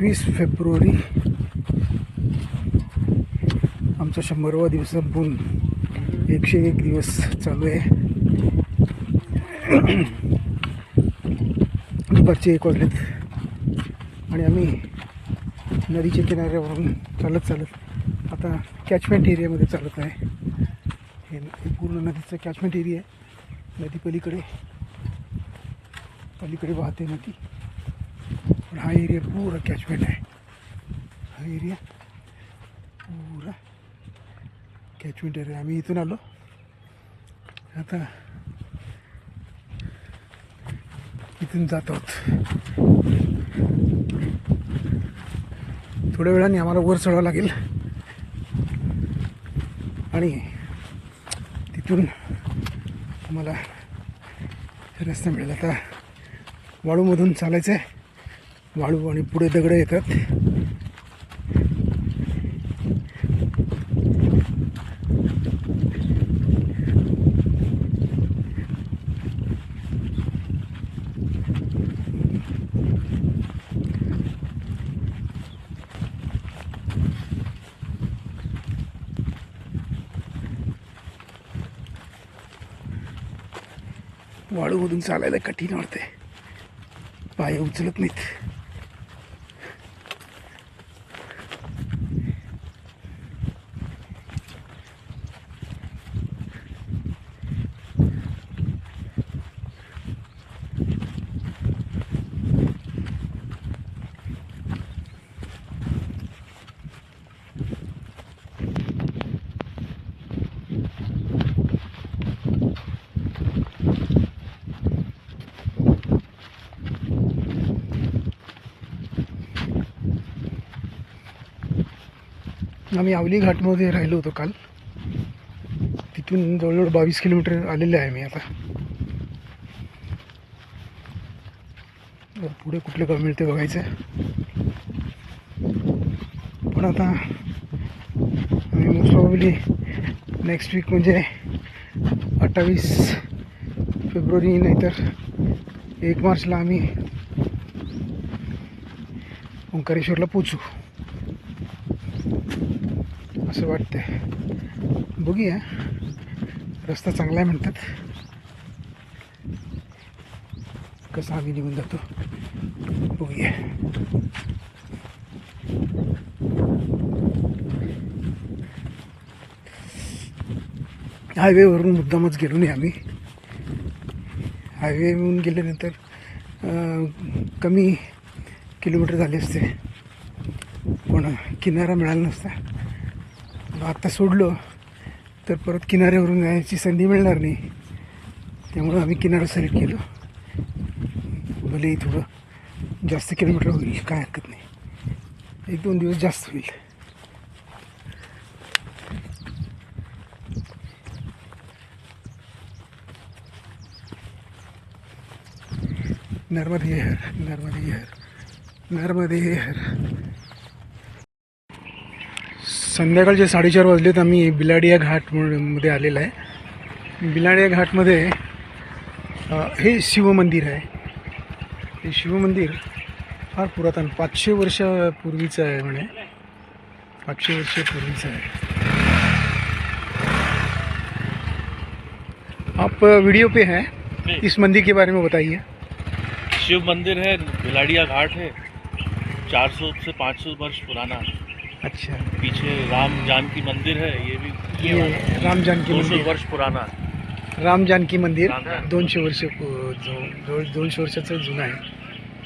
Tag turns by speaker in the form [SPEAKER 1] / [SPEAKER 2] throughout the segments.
[SPEAKER 1] एकवीस फेब्रुवारी आमचा शंभरवा दिवस संपून एकशे एक दिवस चालू आहे. दुपारचे एक वाजलेत आणि आम्ही नदीच्या किनाऱ्यावरून चालत चालत आता कॅचमेंट एरियामध्ये चालत आहे. हे पूर्ण नदीचं कॅचमेंट एरिया आहे. नदी पलीकडे पलीकडे वाहते नदी. पण हा एरिया पूरा कॅचमेंट आहे हा एरिया पूरा कॅचमेंट एरिया आम्ही इथून आलो आता इथून जात आहोत थोड्या वेळाने आम्हाला वर चढावं लागेल आणि तिथून आम्हाला रस्ता मिळेल आता वाळूमधून चालायचं आहे वाळू आणि पुढे दगडं येतात. वाळूमधून चालायला कठीण वाटते पाय उचलत नाहीत. आम्ही आवली घाटमध्ये राहिलो होतो काल. तिथून जवळजवळ बावीस किलोमीटर आलेले आहे मी आता. पुढे कुठलं गाव मिळते बघायचं. पण आता आम्ही मोस्ट प्रॉब्ली नेक्स्ट वीक म्हणजे अठ्ठावीस फेब्रुवारी नाहीतर एक मार्चला आम्ही ओंकारेश्वरला पोचू असं वाटतंय. बघूया. रस्ता चांगला आहे म्हणतात. कसा आम्ही निघून जातो. बघूया. हायवेवरून मुद्दामच गेलो नाही आम्ही. हायवेवरून गेल्यानंतर कमी किलोमीटर झाले असते. पण किनारा मिळाला नसता. मग आत्ता सोडलो तर परत किनाऱ्यावरून जायची संधी मिळणार नाही. त्यामुळं आम्ही किनारा सिलेक्ट केलो. भलेही थोडं जास्त किलोमीटर होईल काय हरकत नाही. एक दोन दिवस जास्त होईल. नर्मदे हर नर्मदे हर नर्मदे हर. संध्याकाळचे साडेचार वाजलेत आम्ही बिलाडिया घाट म्हणून- मध्ये आलेला आहे. बिलाडिया घाटमध्ये हे शिवमंदिर आहे. हे शिवमंदिर फार पुरातन पाचशे वर्षापूर्वीचं आहे म्हणे. पाचशे वर्षापूर्वीचं आहे. आप वीडियो पे हैं? इस मंदिर के बारे में बताइए.
[SPEAKER 2] शिव मंदिर है भिलाड़िया घाट है 400 से 500 वर्ष पुराना
[SPEAKER 1] अच्छा।
[SPEAKER 2] पीछे राम जानकी मंदिर है ये भी ये
[SPEAKER 1] राम जानकी
[SPEAKER 2] 200
[SPEAKER 1] मंदिर।
[SPEAKER 2] वर्ष पुराना। है
[SPEAKER 1] राम जानकी मंदिर. दोनशे वर्ष पु- जो- जो- दोनशे वर्षाचं जुनं आहे।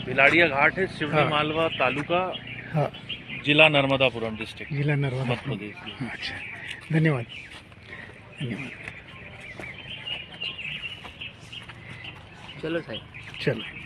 [SPEAKER 2] भिलाड़िया घाट है शिवनी
[SPEAKER 1] हाँ।
[SPEAKER 2] मालवा तालुका
[SPEAKER 1] हा।
[SPEAKER 2] जिला नर्मदापुरम डिस्ट्रिक्ट
[SPEAKER 1] जिल्हा नर्मदा
[SPEAKER 2] मध्य प्रदेश।
[SPEAKER 1] अच्छा। धन्यवाद। धन्यवाद।
[SPEAKER 3] चलो साहेब।
[SPEAKER 1] चलो।